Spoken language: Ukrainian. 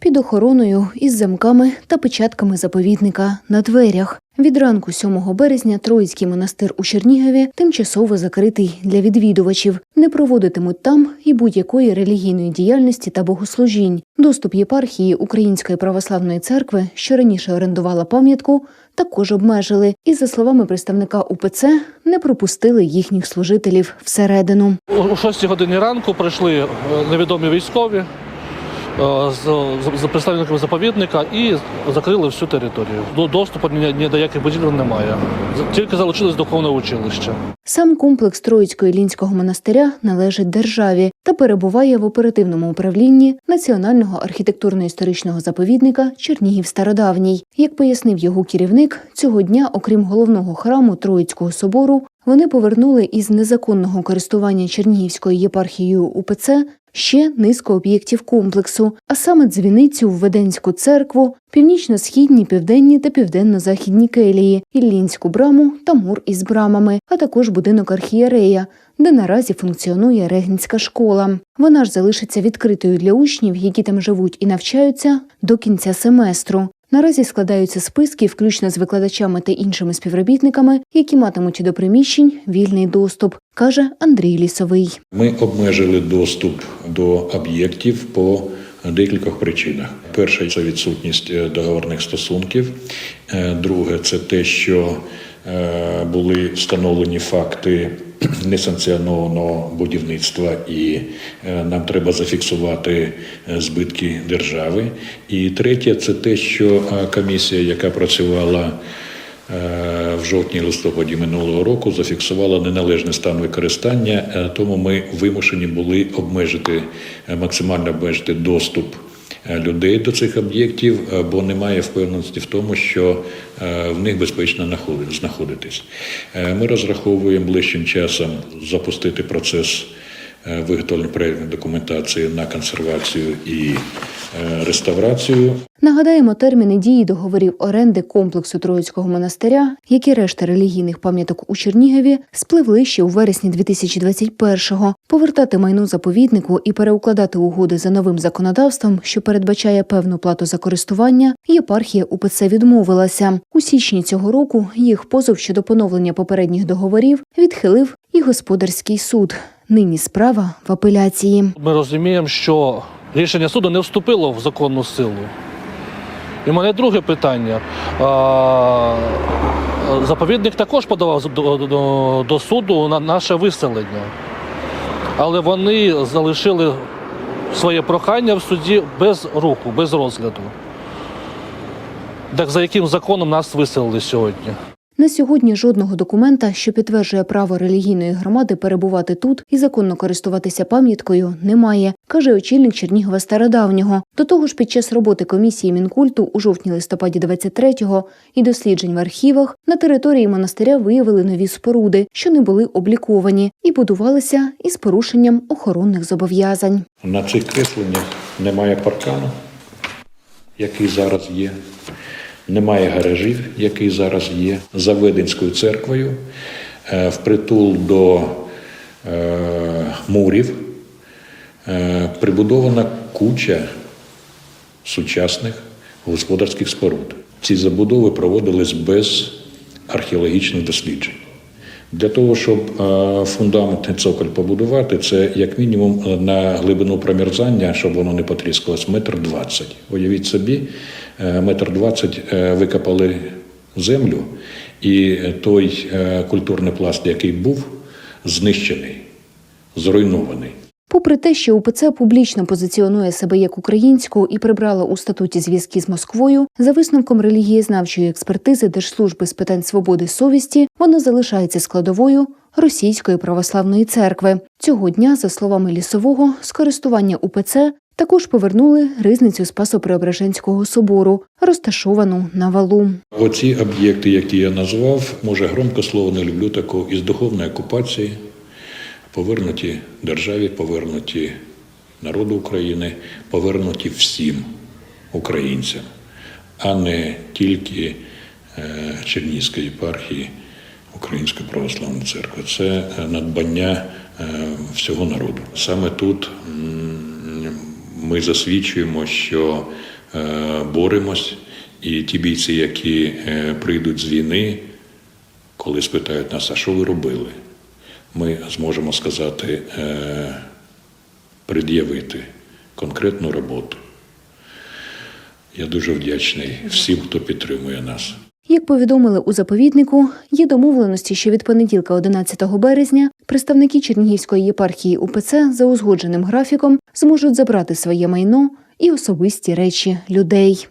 під охороною із замками та печатками заповідника на дверях. Від ранку 7 березня Троїцький монастир у Чернігові тимчасово закритий для відвідувачів. Не проводитимуть там і будь-якої релігійної діяльності та богослужінь. Доступ єпархії Української православної церкви, що раніше орендувала пам'ятку, також обмежили. І за словами представника УПЦ, не пропустили їхніх служителів всередину. О 6 годині ранку прийшли е, невідомі військові з, з- представниками заповідника і закрили всю територію. До- Доступу ні, ні до яких будівель немає. Тільки залишилось духовне училище. Сам комплекс Троїцького Іллінського монастиря належить державі та перебуває в оперативному управлінні Національного архітектурно-історичного заповідника Чернігів Стародавній. Як пояснив його керівник, цього дня, окрім головного храму Троїцького собору, вони повернули із незаконного користування Чернігівською єпархією УПЦ ще низку об'єктів комплексу, а саме дзвіницю в Веденську церкву, північно-східні, південні та південно-західні келії, Іллінську браму та мур із брамами, а також будинок архієрея, де наразі функціонує регнська школа. Вона ж залишиться відкритою для учнів, які там живуть і навчаються до кінця семестру. Наразі складаються списки, включно з викладачами та іншими співробітниками, які матимуть до приміщень вільний доступ, каже Андрій Лісовий. Ми обмежили доступ до об'єктів по декількох причинах. Перше це відсутність е, договорних стосунків. Е, Друге, це те, що е, були встановлені факти несанкціонованого будівництва, і е, нам треба зафіксувати е, збитки держави. І третє, це те, що е, комісія, яка працювала в жовтні-листопаді минулого року зафіксувала неналежний стан використання, тому ми вимушені були обмежити максимально обмежити доступ людей до цих об'єктів, е, бо немає впевненості в тому, що е, в них безпечно находи- знаходитись. Е, Ми розраховуємо ближчим часом запустити процес е, виготовлення проєктної документації на консервацію і е, реставрацію. Нагадаємо терміни дії договорів оренди комплексу Троїцького монастиря, як і решта релігійних пам'яток у Чернігові, спливли ще у вересні 2021-го. Повертати майно заповіднику і переукладати угоди за новим законодавством, що передбачає певну плату за користування, єпархія УПЦ відмовилася. У січні цього року їх позов щодо поновлення попередніх договорів відхилив і господарський суд. Нині справа в апеляції. Ми розуміємо, що рішення суду не вступило в законну силу. І в мене друге питання. Заповідник також подавав до, суду на наше виселення. Але вони залишили своє прохання в суді без руху, без розгляду. Так за яким законом нас виселили сьогодні? На сьогодні жодного документа, що підтверджує право релігійної громади перебувати тут і законно користуватися пам'яткою, немає, каже очільник Чернігова Стародавнього. До того ж, під час роботи комісії мінкульту у жовтні-листопаді 23-го і досліджень в архівах на території монастиря виявили нові споруди, що не були обліковані, і будувалися із порушенням охоронних зобов'язань. На цих кресленнях немає паркану, який зараз є. Немає гаражів, який зараз є. За Веденською церквою, е, впритул до е, мурів, е, прибудована куча сучасних господарських споруд. Ці забудови проводились без археологічних досліджень. Для того, щоб е, фундаментний цоколь побудувати, це як мінімум на глибину промерзання, щоб воно не потріскалось, метр двадцять. Уявіть собі, е, метр двадцять е, викопали землю, і той культурний пласт, який був, знищений, зруйнований. Попри те, що УПЦ публічно позиціонує себе як українську і прибрала у статуті зв'язки з Москвою, за висновком релігієзнавчої експертизи Держслужби з питань свободи совісті, вона залишається складовою Російської православної церкви. Цього дня, за словами лісового, з користування УПЦ також повернули ризницю Спасо-Преображенського собору, розташовану на валу. Оці об'єкти, які я назвав, може громко слово не люблю такого, із духовної окупації, повернуті державі, повернуті народу України, повернуті всім українцям, а не тільки е, Чернігівської єпархії Української православної церкви. Це е, надбання е, всього народу. Саме тут Ми засвідчуємо, що боремось, і ті бійці, які прийдуть з війни, коли спитають нас, а що ви робили, ми зможемо сказати, е, пред'явити конкретну роботу. Я дуже вдячний всім, хто підтримує нас. Як повідомили у заповіднику, є домовленості, що від понеділка, 11 березня, представники Чернігівської єпархії УПЦ за узгодженим графіком зможуть забрати своє майно і особисті речі людей.